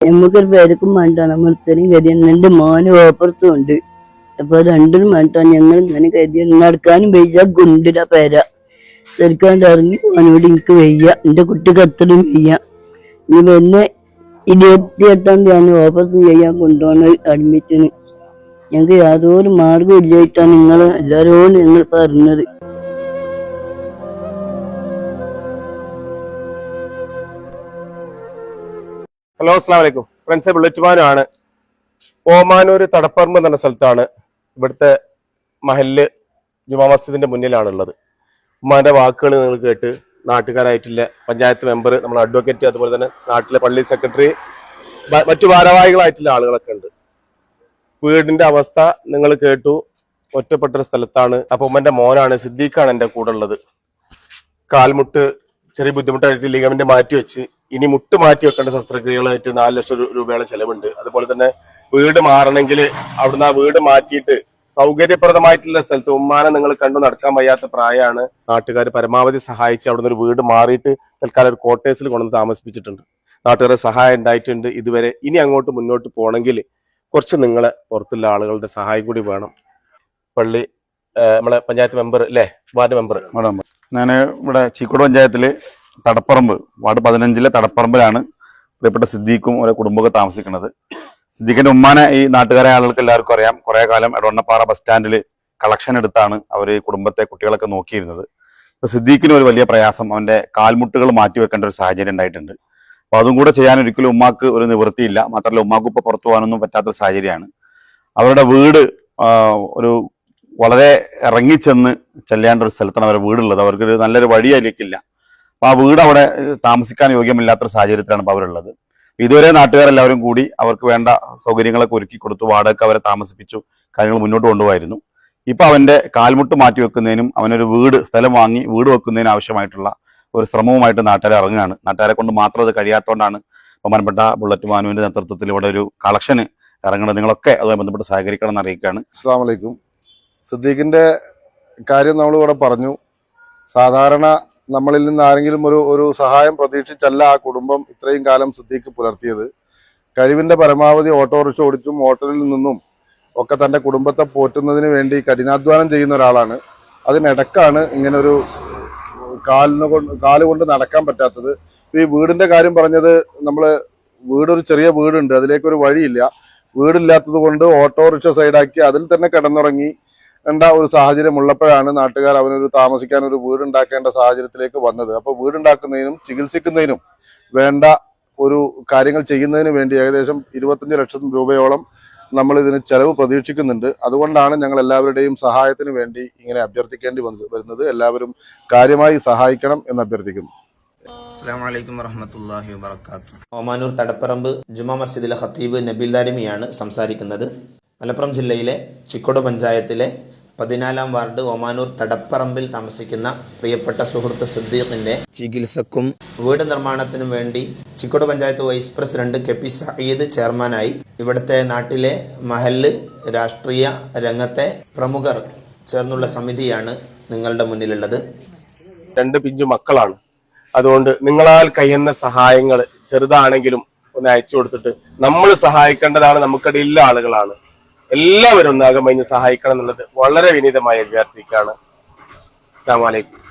നമുക്കൊരു പേരക്കും വേണ്ട നമ്മൾ ഇത്രയും കരുതി എന്റെ മോന് ഓപ്പറത്തും ഉണ്ട്. അപ്പൊ രണ്ടിനും വേണ്ട. ഞങ്ങൾ ഇങ്ങനെ കരുതി നടക്കാനും വയ്യ. ഗുണ്ടിട പേര. ചെറുക്കാണ്ട് ഇറങ്ങി പോകാനോട് എനിക്ക് വയ്യ. എന്റെ കുട്ടിക്ക് അത്രയും വയ്യ. ഇനി പിന്നെ ഇരുപത്തി എട്ടാം തീയതി ഓപ്പറേഷൻ ചെയ്യാൻ കൊണ്ടുപോകണ അഡ്മിറ്റിന് ഞങ്ങൾക്ക് യാതൊരു മാർഗം ഇല്ലായിട്ടാണ് നിങ്ങൾ എല്ലാവരോടും ഞങ്ങൾ പറഞ്ഞത്. ഹലോ അസ്സാം വലൈക്കും ഫ്രണ്ട്സ് ബുള്ളറ്റുമാനാണ്. ഓമാനൂർ തടപ്പറമ്പ് എന്ന സ്ഥലത്താണ് ഇവിടുത്തെ മഹല്ല് ജുമാ മസ്ജിദിന്റെ മുന്നിലാണുള്ളത്. ഉമ്മാന്റെ വാക്കുകൾ നിങ്ങൾ കേട്ട് നാട്ടുകാരായിട്ടില്ല. പഞ്ചായത്ത് മെമ്പർ നമ്മൾ അഡ്വക്കേറ്റ് അതുപോലെ തന്നെ നാട്ടിലെ പള്ളി സെക്രട്ടറി മറ്റു ഭാരവാഹികളായിട്ടുള്ള ആളുകളൊക്കെ ഉണ്ട്. വീടിന്റെ അവസ്ഥ നിങ്ങൾ കേട്ടു. ഒറ്റപ്പെട്ട സ്ഥലത്താണ്. അപ്പൊ ഉമ്മന്റെ മോനാണ് സിദ്ദീഖാണ് എന്റെ കൂടെ ഉള്ളത്. കാൽമുട്ട് ചെറിയ ബുദ്ധിമുട്ടായിട്ട് ലിഗമെന്റ് മാറ്റി വെച്ച്. ഇനി മുട്ട് മാറ്റി വെക്കേണ്ട ശസ്ത്രക്രിയകളായിട്ട് നാല് ലക്ഷം രൂപയുടെ ചെലവുണ്ട്. അതുപോലെ തന്നെ വീട് മാറണമെങ്കിൽ അവിടുന്ന് ആ വീട് മാറ്റിയിട്ട് സൗകര്യപ്രദമായിട്ടുള്ള സ്ഥലത്ത് ഉമ്മാനെ നിങ്ങൾ കണ്ടു നടക്കാൻ വയ്യാത്ത പ്രായമാണ്. നാട്ടുകാർ പരമാവധി സഹായിച്ച് അവിടുന്ന് ഒരു വീട് മാറിയിട്ട് തൽക്കാലം ഒരു കോട്ടേഴ്സിൽ കൊണ്ടുവന്ന് താമസിപ്പിച്ചിട്ടുണ്ട്. നാട്ടുകാരുടെ സഹായം ഉണ്ടായിട്ടുണ്ട്. ഇതുവരെ ഇനി അങ്ങോട്ട് മുന്നോട്ട് പോകണമെങ്കിൽ കുറച്ച് നിങ്ങളെ പുറത്തുള്ള ആളുകളുടെ സഹായം കൂടി വേണം. പള്ളി നമ്മളെ പഞ്ചായത്ത് മെമ്പർ അല്ലേ വാർഡ് മെമ്പർ ഞാൻ ഇവിടെ ചീക്കോട് പഞ്ചായത്തിൽ തടപ്പറമ്പ് വാർഡ് പതിനഞ്ചിലെ തടപ്പറമ്പിലാണ് പ്രിയപ്പെട്ട സിദ്ദീഖും ഓരോ കുടുംബമൊക്കെ താമസിക്കുന്നത്. സിദ്ദീഖിന്റെ ഉമ്മാനെ ഈ നാട്ടുകാരെ ആളുകൾക്ക് എല്ലാവർക്കും അറിയാം. കുറേ കാലം എടവണ്ണപ്പാറ ബസ് സ്റ്റാൻഡിൽ കളക്ഷൻ എടുത്താണ് അവർ കുടുംബത്തെ കുട്ടികളൊക്കെ നോക്കിയിരുന്നത്. ഇപ്പൊ സിദ്ദീഖിന് ഒരു വലിയ പ്രയാസം. അവന്റെ കാൽമുട്ടുകൾ മാറ്റി വെക്കേണ്ട ഒരു സാഹചര്യം ഉണ്ടായിട്ടുണ്ട്. അപ്പൊ അതും കൂടെ ചെയ്യാൻ ഒരിക്കലും ഉമ്മാക്ക് ഒരു നിവൃത്തിയില്ല. മാത്രമല്ല ഉമ്മാക്ക് ഇപ്പൊ പുറത്തു പോകാനൊന്നും പറ്റാത്തൊരു സാഹചര്യമാണ്. അവരുടെ വീട് ഒരു വളരെ ഇറങ്ങിച്ചെന്ന് ചെല്ലേണ്ട ഒരു സ്ഥലത്താണ് അവരുടെ വീടുള്ളത്. അവർക്കൊരു നല്ലൊരു വഴി അതിലേക്കില്ല. അപ്പൊ ആ വീട് അവിടെ താമസിക്കാൻ യോഗ്യമില്ലാത്തൊരു സാഹചര്യത്തിലാണ് ഇപ്പൊ അവരുള്ളത്. ഇതുവരെ നാട്ടുകാരെല്ലാവരും കൂടി അവർക്ക് വേണ്ട സൗകര്യങ്ങളൊക്കെ ഒരുക്കി കൊടുത്തു വാടക അവരെ താമസിപ്പിച്ചു കാര്യങ്ങൾ മുന്നോട്ട് കൊണ്ടുപോയിരുന്നു. ഇപ്പൊ അവന്റെ കാൽമുട്ട് മാറ്റി വെക്കുന്നതിനും അവനൊരു വീട് സ്ഥലം വാങ്ങി വീട് വെക്കുന്നതിന് ആവശ്യമായിട്ടുള്ള ഒരു ശ്രമവുമായിട്ട് നാട്ടുകാരെ ഇറങ്ങുകയാണ്. നാട്ടുകാരെ കൊണ്ട് മാത്രം അത് കഴിയാത്തതുകൊണ്ടാണ് ബഹുമാനപ്പെട്ട ബുള്ളറ്റ് മാനുവിന്റെ നേതൃത്വത്തിൽ ഇവിടെ ഒരു കളക്ഷന് ഇറങ്ങണം നിങ്ങളൊക്കെ അതുമായി ബന്ധപ്പെട്ട് സഹകരിക്കണം എന്ന് അറിയിക്കുകയാണ്. അസ്സാം വലൈക്കും സിദ്ദീഖിന്റെ കാര്യം നമ്മളിവിടെ പറഞ്ഞു. സാധാരണ നമ്മളിൽ നിന്ന് ആരെങ്കിലും ഒരു ഒരു സഹായം പ്രതീക്ഷിച്ചല്ല ആ കുടുംബം ഇത്രയും കാലം സിദ്ദീഖ് പുലർത്തിയത്. കഴിവിന്റെ പരമാവധി ഓട്ടോറിക്ഷ ഓടിച്ചും ഹോട്ടലിൽ നിന്നും ഒക്കെ തന്റെ കുടുംബത്തെ പോറ്റുന്നതിന് വേണ്ടി കഠിനാധ്വാനം ചെയ്യുന്ന ഒരാളാണ്. അതിനിടക്കാണ് ഇങ്ങനൊരു കാലിന് കൊണ്ട് കാൽ കൊണ്ട് നടക്കാൻ പറ്റാത്തത്. ഈ വീടിന്റെ കാര്യം പറഞ്ഞത് നമ്മൾ വീടൊരു ചെറിയ വീടുണ്ട് അതിലേക്കൊരു വഴിയില്ല. വീടില്ലാത്തത് കൊണ്ട് ഓട്ടോറിക്ഷ സൈഡാക്കി അതിൽ തന്നെ കിടന്നുറങ്ങി വേണ്ട ഒരു സാഹചര്യം ഉള്ളപ്പോഴാണ് നാട്ടുകാർ അവനൊരു താമസിക്കാൻ ഒരു വീടുണ്ടാക്കേണ്ട സാഹചര്യത്തിലേക്ക് വന്നത്. അപ്പൊ വീടുണ്ടാക്കുന്നതിനും ചികിത്സിക്കുന്നതിനും വേണ്ട ഒരു കാര്യങ്ങൾ ചെയ്യുന്നതിനു വേണ്ടി ഏകദേശം ഇരുപത്തഞ്ച് ലക്ഷം രൂപയോളം നമ്മൾ ഇതിന് ചെലവ് പ്രതീക്ഷിക്കുന്നുണ്ട്. അതുകൊണ്ടാണ് ഞങ്ങൾ എല്ലാവരുടെയും സഹായത്തിന് വേണ്ടി ഇങ്ങനെ അഭ്യർത്ഥിക്കേണ്ടി വരുന്നത്. എല്ലാവരും കാര്യമായി സഹായിക്കണം എന്ന് അഭ്യർത്ഥിക്കുന്നു. വറഹമത്തല്ലാഹി വാബർക്കാത്തു ഒമാനൂർ തടപ്പറമ്പ് ജുമാ മസ്ജിദിലെ ഖത്തീബ് നബീൽ ദാരിമിയാണ് സംസാരിക്കുന്നത്. മലപ്പുറം ജില്ലയിലെ ചിക്കോട് പഞ്ചായത്തിലെ പതിനാലാം വാർഡ് ഒമാനൂർ തടപ്പറമ്പിൽ താമസിക്കുന്ന പ്രിയപ്പെട്ട സുഹൃത്ത് സിദ്ദീഖിന്റെ ചികിത്സക്കും വീട് നിർമ്മാണത്തിനും വേണ്ടി Cheekode panchayat vice president K P Sayyid ചെയർമാനായി ഇവിടുത്തെ നാട്ടിലെ മഹല്ല് രാഷ്ട്രീയ രംഗത്തെ പ്രമുഖർ ചേർന്നുള്ള സമിതിയാണ് നിങ്ങളുടെ മുന്നിലുള്ളത്. രണ്ട് പിഞ്ചു മക്കളാണ്. അതുകൊണ്ട് നിങ്ങളാൽ കഴിയുന്ന സഹായങ്ങൾ ചെറുതാണെങ്കിലും ഒന്ന് അയച്ചു കൊടുത്തിട്ട് നമ്മൾ സഹായിക്കേണ്ടതാണ് നമുക്കിടയിലുള്ള ആളുകളാണ്. എല്ലാവരും ഒന്നാകം കഴിഞ്ഞ് സഹായിക്കണം എന്നുള്ളത് വളരെ വിനീതമായ അഭ്യർത്ഥിക്കുകയാണ് അസ്സാം വലൈക്കും